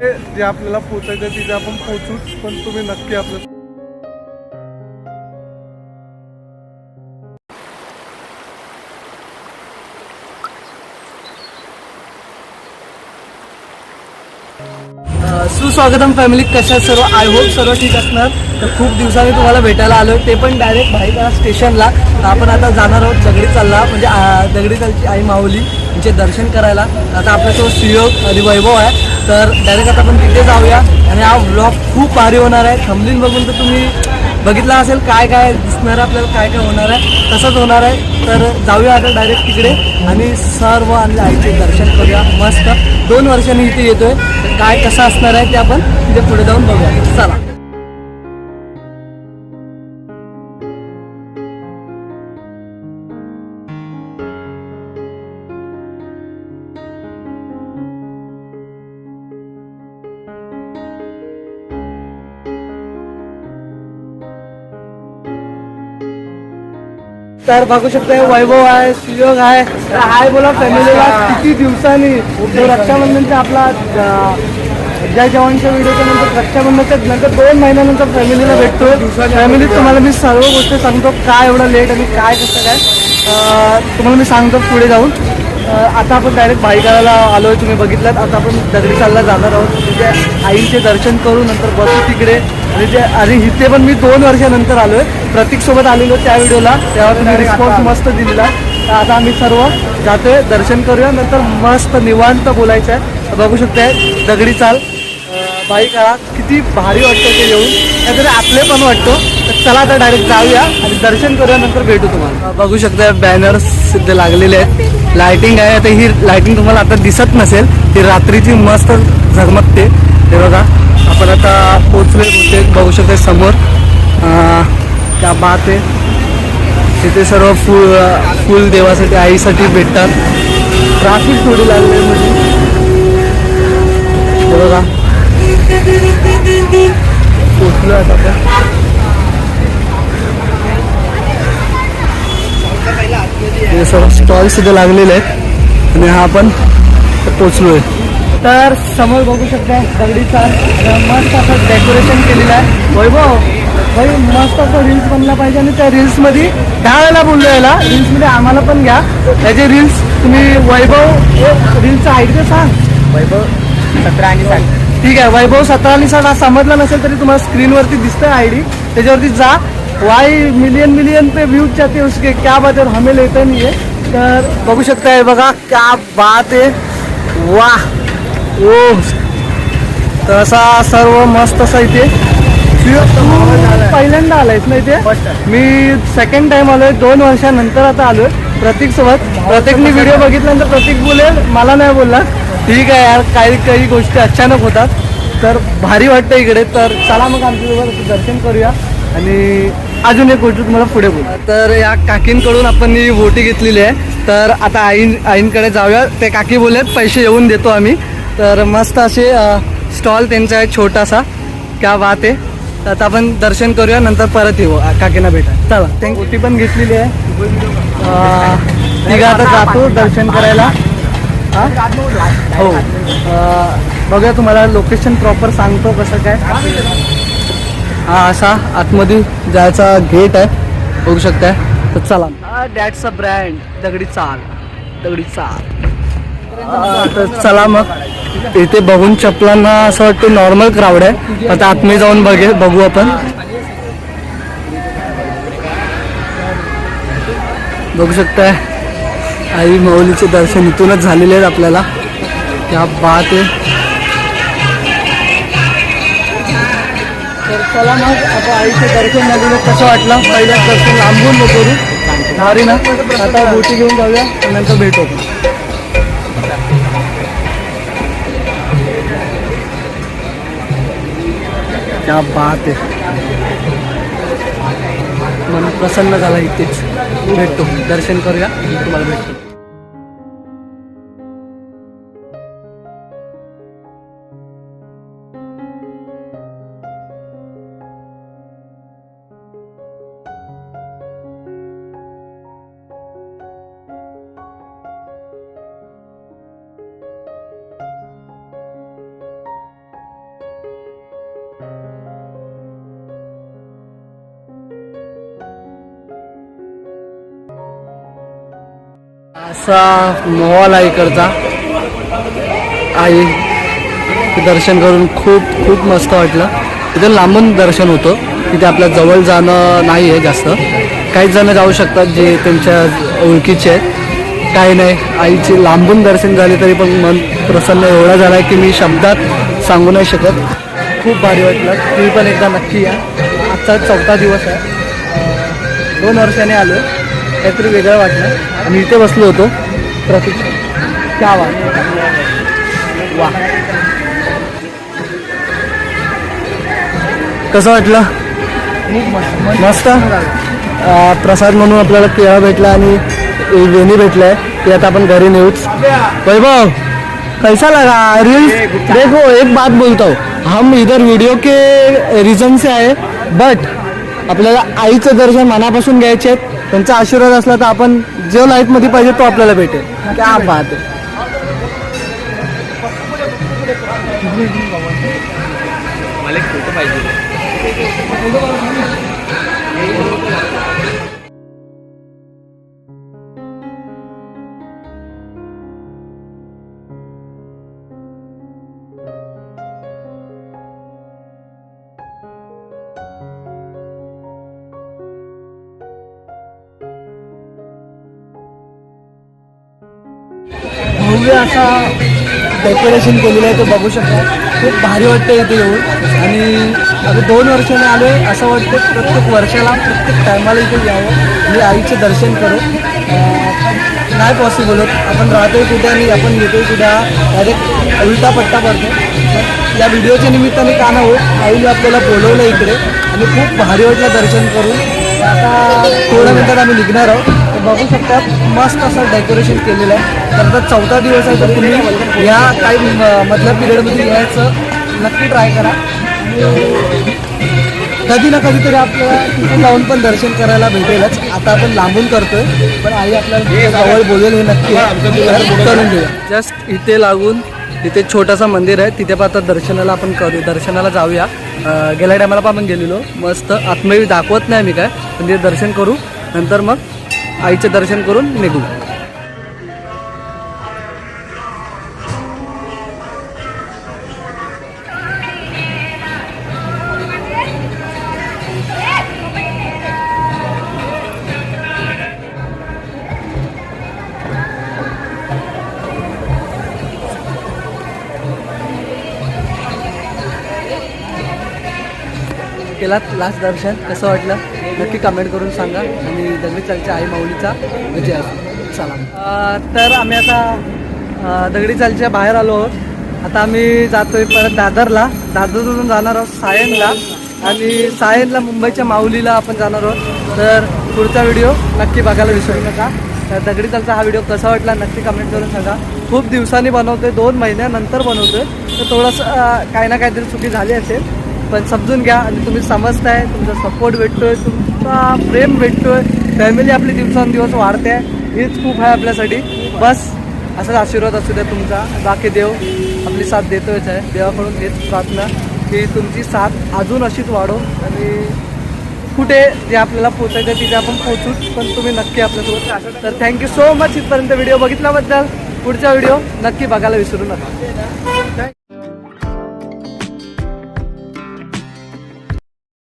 जे आपल्याला पोचायचं तिथे आपण पोचूच पण तुम्ही नक्की आपलं सुस्वागतम फॅमिली कशा सर्व? आय होप सर्व ठीक असणार. तर खूप दिवसांनी तुम्हाला भेटायला आलो ते पण डायरेक्ट भाईका स्टेशनला तर आपण आता जाणार आहोत दगडी चालला म्हणजे दगडी चालची आई माऊली. तिचे दर्शन करायला. आता आपल्यासोबत सुयोग आणि वैभव आहे. तर डायरेक्ट आता आपण तिथे जाऊया. आणि हा ब्लॉग खूप भारी होणार आहे. थंबलीन बघून तर तुम्ही बघितला असेल काय काय दिसणार आहे आपल्याला काय काय होणार आहे. तसंच होणार आहे. तर जाऊया आता डायरेक्ट तिकडे. आणि सर्व आणि आईचे दर्शन करूया. मस्त. दोन वर्षांनी इथे येतोय. काय कसं असणार आहे ते आपण तिथे पुढे जाऊन बघूया. चला. तर बघू शकता वैभव आहे सुयोग आहे. तर हाय बोला फॅमिलीला किती दिवसांनी तो रक्षाबंधनचा आपला जय जवानच्या व्हिडिओच्या नंतर रक्षाबंधनच्या नंतर दोन महिन्यानंतर फॅमिलीला भेटतोय. फॅमिलीत तुम्हाला मी सर्व गोष्टी सांगतो काय एवढं लेट आणि काय कसं काय. तुम्हाला मी सांगतो पुढे जाऊन. आता आपण डायरेक्ट भाईकाला आलो आहे तुम्ही बघितलात. आता आपण दगडी चालला जाणार आहोत. तिथे आईचे दर्शन करू नंतर बसू तिकडे. आणि जे आणि इथे पण मी दोन वर्षानंतर आलो आहे प्रतीकसोबत आलेलो त्या व्हिडिओला. तेव्हा तुम्ही रिस्पॉन्स मस्त दिलेला. तर आता आम्ही सर्व जातोय दर्शन करूया. नंतर मस्त निवांत बोलायचं आहे. बघू शकताय दगडी चाल. अं, बाई काळा किती भारी वाटतं ते येऊन. काहीतरी आपले पण वाटतो. तर चला आता डायरेक्ट जाऊया आणि दर्शन करूया नंतर भेटू तुम्हाला. बघू शकता बॅनर सिद्ध लागलेले आहेत. लाइटिंग आहे आता ही लाइटिंग तुम्हाला आता दिसत नसेल. ही रात्रीची मस्त झगमगते. हे बघा आपण आता पोचले होते बघू शकते समोर. त्या क्या बात. आहे तिथे सर्व फुल फुल देवासाठी आईसाठी भेटतात. ट्राफिक थोडी लागले म्हणजे. हे बघा. पोचलो आता आपण. हे सर्व स्टॉल सुद्धा लागलेले आहेत. आणि हा आपण पोचलो आहे तर समोर बघू शकता दगडीचा मस्त असं डेकोरेशन केलेलं आहे. वैभव भाई मस्त असं रील्स बनला पाहिजे आणि त्या रील्समध्ये दहा वेळेला बोललो याला. रील्समध्ये आम्हाला पण घ्या. त्याचे रील्स तुम्ही वैभव रील्सचा आयडी सांग? वैभव सतरा आणि साठ. ठीक आहे वैभव सतरा आणि साठ हा समजला नसेल तरी तुम्हाला स्क्रीनवरती दिसतंय आय डी त्याच्यावरती जा. वाई मिलियन मिलियन पे व्ह्यूज जाते उसके. क्या बात है हमें लेता नहीं है. तर बघू शकताय बघा क्या बात आहे. वाह. ओ तर असा सर्व मस्त असा इथे. पहिल्यांदा आलायस ना इथे. मी सेकंड टाइम आलोय. दोन वर्षानंतर आता आलोय. प्रतीक सोबत. प्रत्येकनी व्हिडिओ बघितल्यानंतर प्रतीक बोलेल मला नाही बोलला. ठीक आहे यार. काही काही गोष्टी अचानक होतात. तर भारी वाटतं इकडे. तर चला मग आमच्यासोबत दर्शन करूया. आणि अजून एक गोष्ट तुम्हाला पुढे बोल. तर या काकींकडून आपण ही वोटी घेतलेली आहे. तर आता आईन आईंकडे जाऊया. ते काकी बोलत पैसे येऊन देतो आम्ही. तर मस्त असे स्टॉल त्यांचा आहे छोटासा. क्या बात आहे तर आता आपण दर्शन करूया नंतर परत येऊ. काकींना भेटा चला थँक ओटी पण घेतलेली आहे. तिघं आता जातो दर्शन करायला. हा? बघूया तुम्हाला लोकेशन प्रॉपर सांगतो कसं काय. हा असा आतमध्ये जायचा गेट आहे. बघू शकताय. तर चला. दॅट्स अ ब्रँड दगडी चाल. दगडी चाल. तर चला मग. इथे बघून चपलांना असं वाटतं नॉर्मल क्राऊड आहे. आता आतमध्ये जाऊन बघे बघू आपण. बघू शकताय आई माऊलीचे दर्शन इथूनच झालेले आहेत आपल्याला. त्या बात आहे. चला मग आता आईचं दर्शन झालेलं कसं वाटलं? पहिल्याच दर्शन लांबून नको ना आता बोटी घेऊन जाऊया नंतर भेटू त्या क्या बात आहे मन प्रसन्न झाला इथेच. भेटतो दर्शन करूया. तुम्हाला भेटतो. असा मॉल आहे इकडचा. आई दर्शन करून खूप खूप मस्त वाटलं. तिथं लांबून दर्शन होतं. तिथे आपल्या जवळ जाणं नाही आहे जास्त. काहीच जण जाऊ शकतात जे त्यांच्या ओळखीचे आहेत. काही नाही. आईची लांबून दर्शन झाले तरी पण मन प्रसन्न एवढा झाला आहे की मी शब्दात सांगू नाही शकत. खूप भारी वाटलं. तुम्ही पण एकदा नक्की या. आजचा चौथा दिवस आहे. दोन वर्षाने आलो काहीतरी वेगळं वाटलं. आणि इथे बसलो होतो. प्रतीक्षा वा कसं वाटलं? मस्त. प्रसाद म्हणून आपल्याला केळा भेटला आणि वेणी भेटलाय. ते आता आपण घरी नेऊच. वैभव कैसा लगा? रील्स देखो एक बात बोलता. हूँ हम इधर वीडियो के रीजन से आए बट आपल्याला आईचं दर्शन मनापासून घ्यायचे आहेत. त्यांचा आशीर्वाद असला तर आपण जो लाईफमध्ये पाहिजे तो आपल्याला भेटेल. क्या बात आहे. मला एक फोटो पाहिजे. असा डेकोरेशन केलेलं आहे ते बघू शकता. खूप भारी वाटतं इथे येऊन. आणि अगदी दोन वर्षाने आलो आहे असं वाटतं प्रत्येक वर्षाला प्रत्येक टायमाला इथे यावं. आणि आईचे दर्शन करू नाही पॉसिबल होत. आपण राहतोय कुठे आणि आपण येतोय कुठे डायरेक्ट उलटा पट्टा पडतो या व्हिडिओच्या निमित्ताने का ना होत आईने आपल्याला बोलवलं इकडे. आणि खूप भारी वाटलं दर्शन करून. आता थोड्या मिनिटात आम्ही निघणार आहोत. बघू शकता मस्त असं डेकोरेशन केलेलं आहे. तर आता चौथा दिवस आहे तर तुम्ही या काही मधल्या पिरियडमध्ये यायचं. नक्की ट्राय करा. कधी ना कधीतरी आपल्याला तिथे जाऊन पण दर्शन करायला भेटेलच. आता आपण लांबून करतोय पण आई आपल्याला जवळ बोलेल हे नक्की करून घेऊया. जस्ट इथे लागून तिथे छोटासा मंदिर आहे. तिथे पण आता दर्शनाला आपण करू दर्शनाला जाऊया. गेल्या टायमाला पण आपण गेलेलो. मस्त आत्मवी दाखवत नाही मी काय. पण तिथे दर्शन करू. नंतर मग आईचं दर्शन करून निघू. केलात लास्ट दर्शन. कसं वाटलं? नक्की कमेंट करून सांगा. आणि दगडी चालच्या आई माऊलीचा विजय असो. चला. तर आम्ही आता दगडी चालच्या बाहेर आलो आहोत. आता आम्ही जातोय परत दादरला. दादरवरून जाणार आहोत सायनला. आणि सायनला मुंबईच्या माऊलीला आपण जाणार आहोत. तर पुढचा व्हिडिओ नक्की बघायला विसरू नका. तर दगडी चालचा हा व्हिडिओ कसा वाटला नक्की कमेंट करून सांगा. खूप दिवसांनी बनवतोय. दोन महिन्यानंतर बनवतोय. तर थोडंसं काही ना काहीतरी चुकी झाली असेल. पण समजून घ्या आणि तुम्ही समजताय तुमचा सपोर्ट भेटतोय तुमचा प्रेम भेटतोय. फॅमिली आपली दिवसांदिवस वाढते. हेच खूप आहे आपल्यासाठी. बस असाच आशीर्वाद असू द्या तुमचा. बाकी देव आपली साथ देतोयच आहे. देवाकडून हेच प्रार्थना की तुमची साथ अजून अशीच वाढो. आणि कुठे जे आपल्याला पोचायचं तिथे आपण पोचू पण तुम्ही नक्की आपल्यासोबत तर थँक्यू सो मच इथपर्यंत व्हिडिओ बघितल्याबद्दल. पुढचा व्हिडिओ नक्की बघायला विसरू नका.